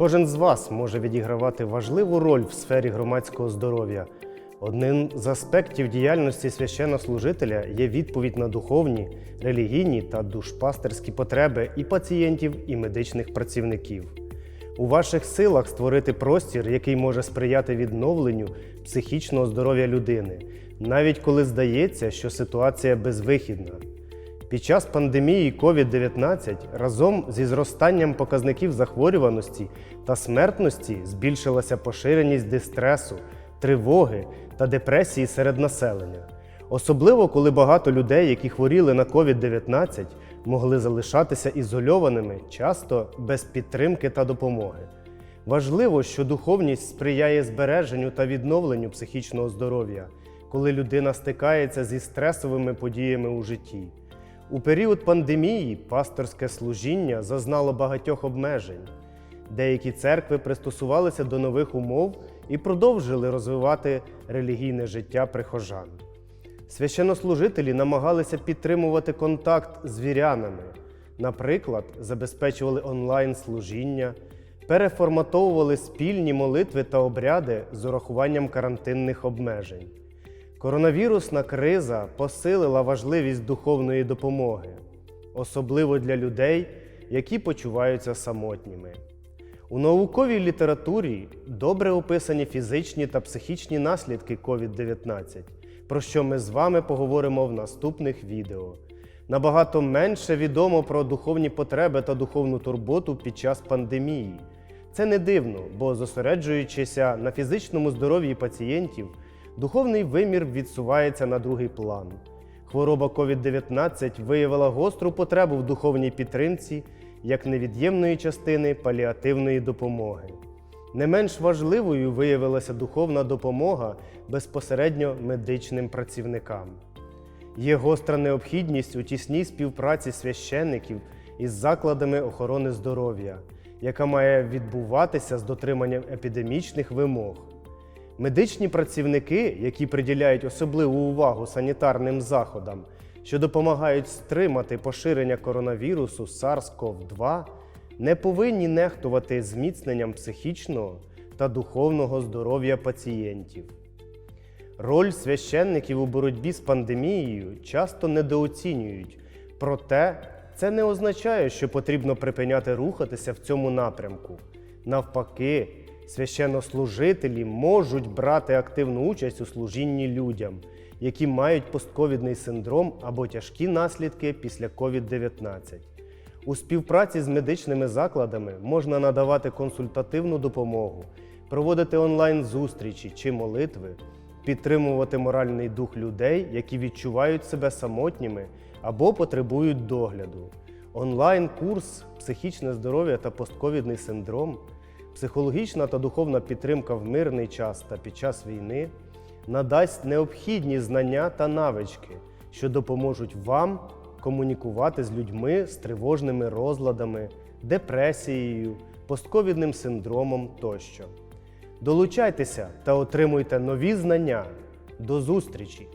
Кожен з вас може відігравати важливу роль в сфері громадського здоров'я. Одним з аспектів діяльності священнослужителя є відповідь на духовні, релігійні та душпастерські потреби і пацієнтів, і медичних працівників. У ваших силах створити простір, який може сприяти відновленню психічного здоров'я людини, навіть коли здається, що ситуація безвихідна. Під час пандемії COVID-19 разом зі зростанням показників захворюваності та смертності збільшилася поширеність дистресу, тривоги та депресії серед населення. Особливо коли багато людей, які хворіли на COVID-19, могли залишатися ізольованими, часто без підтримки та допомоги. Важливо, що духовність сприяє збереженню та відновленню психічного здоров'я, коли людина стикається зі стресовими подіями у житті. У період пандемії пасторське служіння зазнало багатьох обмежень. Деякі церкви пристосувалися до нових умов і продовжили розвивати релігійне життя прихожан. Священнослужителі намагалися підтримувати контакт з вірянами, наприклад, забезпечували онлайн-служіння, переформатовували спільні молитви та обряди з урахуванням карантинних обмежень. Коронавірусна криза посилила важливість духовної допомоги, особливо для людей, які почуваються самотніми. У науковій літературі добре описані фізичні та психічні наслідки COVID-19, про що ми з вами поговоримо в наступних відео. Набагато менше відомо про духовні потреби та духовну турботу під час пандемії. Це не дивно, бо зосереджуючися на фізичному здоров'ї пацієнтів, духовний вимір відсувається на другий план. Хвороба COVID-19 виявила гостру потребу в духовній підтримці як невід'ємної частини паліативної допомоги. Не менш важливою виявилася духовна допомога безпосередньо медичним працівникам. Є гостра необхідність у тісній співпраці священників із закладами охорони здоров'я, яка має відбуватися з дотриманням епідемічних вимог. Медичні працівники, які приділяють особливу увагу санітарним заходам, що допомагають стримати поширення коронавірусу SARS-CoV-2, не повинні нехтувати зміцненням психічного та духовного здоров'я пацієнтів. Роль священників у боротьбі з пандемією часто недооцінюють, проте це не означає, що потрібно припиняти рухатися в цьому напрямку. Навпаки, священнослужителі можуть брати активну участь у служінні людям, які мають постковідний синдром або тяжкі наслідки після COVID-19. У співпраці з медичними закладами можна надавати консультативну допомогу, проводити онлайн-зустрічі чи молитви, підтримувати моральний дух людей, які відчувають себе самотніми або потребують догляду. Онлайн-курс Психічне здоров'я та постковідний синдром, психологічна та духовна підтримка в мирний час та під час війни надасть необхідні знання та навички, що допоможуть вам комунікувати з людьми з тривожними розладами, депресією, постковідним синдромом тощо. Долучайтеся та отримуйте нові знання. До зустрічі!